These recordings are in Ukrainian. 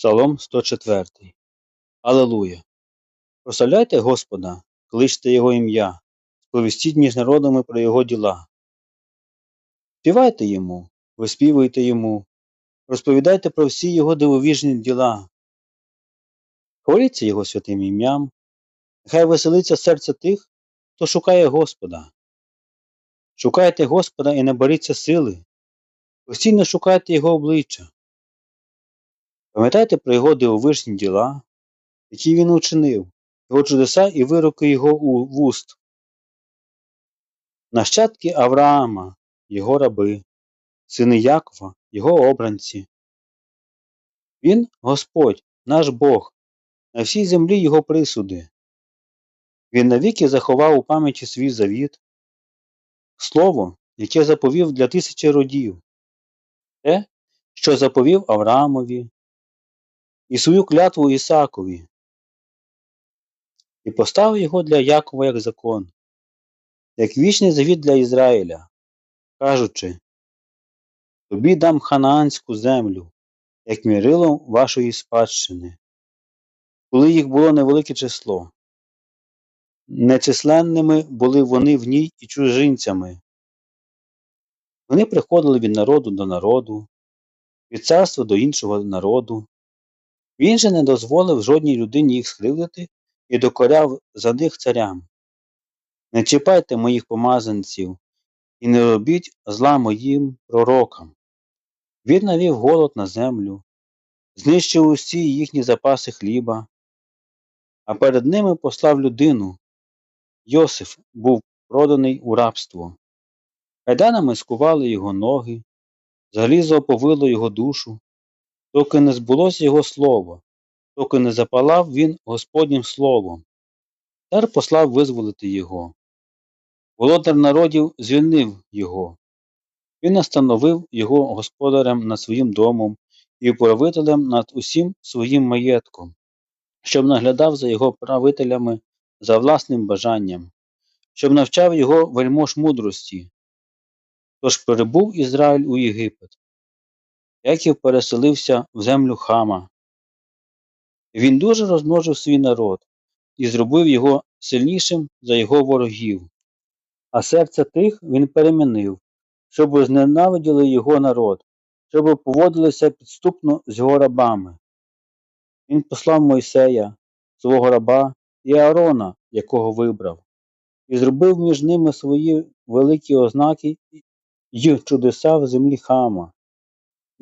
Псалом 104. Алелуя. Прославляйте Господа, кличте Його ім'я, сповістіть між народами про Його діла. Співайте йому, виспівуйте йому, розповідайте про всі Його дивовіжні діла. Хваліться Його святим ім'ям, нехай веселиться серце тих, хто шукає Господа. Шукайте Господа і наберіться сили, постійно шукайте Його обличчя. Пам'ятайте про Його дивовижні діла, які він учинив, його чудеса і вироки його вуст. Нащадки Авраама, його раби, сини Якова, його обранці. Він Господь, наш Бог, на всій землі його присуди. Він навіки заховав у пам'яті свій завіт, слово, яке заповів для тисячі родів, те, що заповів Авраамові, і свою клятву Ісакові, і поставив його для Якова як закон, як вічний завіт для Ізраїля, кажучи Тобі дам ханаанську землю, як мірило вашої спадщини, коли їх було невелике число. Нечисленними були вони в ній і чужинцями. Вони приходили від народу до народу, від царства до іншого народу. Він же не дозволив жодній людині їх скривдити і докоряв за них царям. Не чіпайте моїх помазанців і не робіть зла моїм пророкам. Він навів голод на землю, знищив усі їхні запаси хліба, а перед ними послав людину. Йосиф був проданий у рабство. Кайданами скували його ноги, залізо оповило його душу, доки не збулося його слово, доки не запалав він Господнім словом. Цар послав визволити його. Володар народів звільнив його. Він настановив його господарем над своїм домом і управителем над усім своїм маєтком, щоб наглядав за його правителями за власним бажанням, щоб навчав його вельмож мудрості. Тож перебув Ізраїль у Єгипет. Яків переселився в землю хама. Він дуже розмножив свій народ і зробив його сильнішим за його ворогів, а серце тих він перемінив, щоб зненавиділи його народ, щоб поводилися підступно з його рабами. Він послав Мойсея, свого раба і Аарона, якого вибрав, і зробив між ними свої великі ознаки й чудеса в землі хама.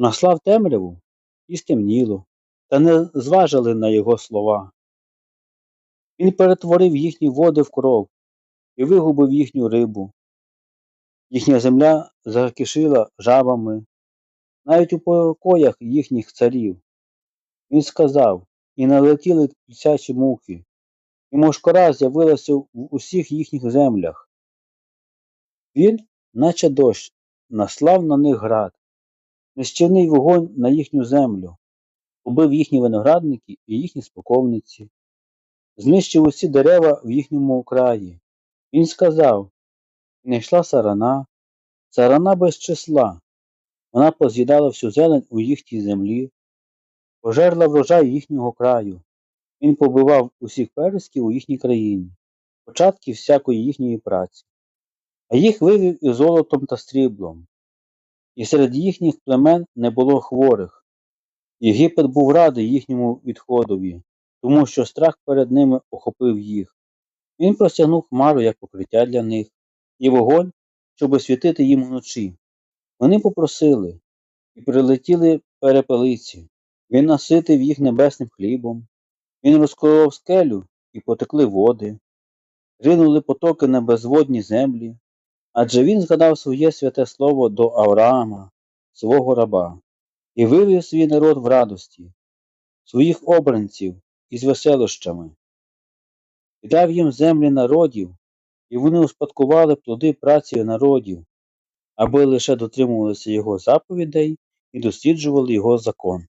Наслав темряву і стемніло, та не зважили на його слова. Він перетворив їхні води в кров і вигубив їхню рибу. Їхня земля закишила жабами, навіть у покоях їхніх царів. Він сказав, і налетіли пісячі мухи, і мошкара з'явилася в усіх їхніх землях. Він, наче дощ, наслав на них град, нищівний вогонь на їхню землю, убив їхні виноградники і їхні споковниці, знищив усі дерева в їхньому краї. Він сказав, не йшла сарана, сарана без числа, вона поз'їдала всю зелень у їхній землі, пожерла врожай їхнього краю. Він побивав усіх пересків у їхній країні, початки всякої їхньої праці, а їх вивів із золотом та стріблом, і серед їхніх племен не було хворих. Єгипет був радий їхньому відходові, тому що страх перед ними охопив їх. Він простягнув хмару як покриття для них, і вогонь, щоб освітити їм уночі. Вони попросили і прилетіли перепелиці. Він наситив їх небесним хлібом. Він розколов скелю і потекли води, ринули потоки на безводні землі, адже він згадав своє святе слово до Авраама, свого раба, і вивів свій народ в радості, своїх обранців із веселощами, і дав їм землі народів, і вони успадкували плоди праці народів, аби лише дотримувалися його заповідей і досліджували його закон.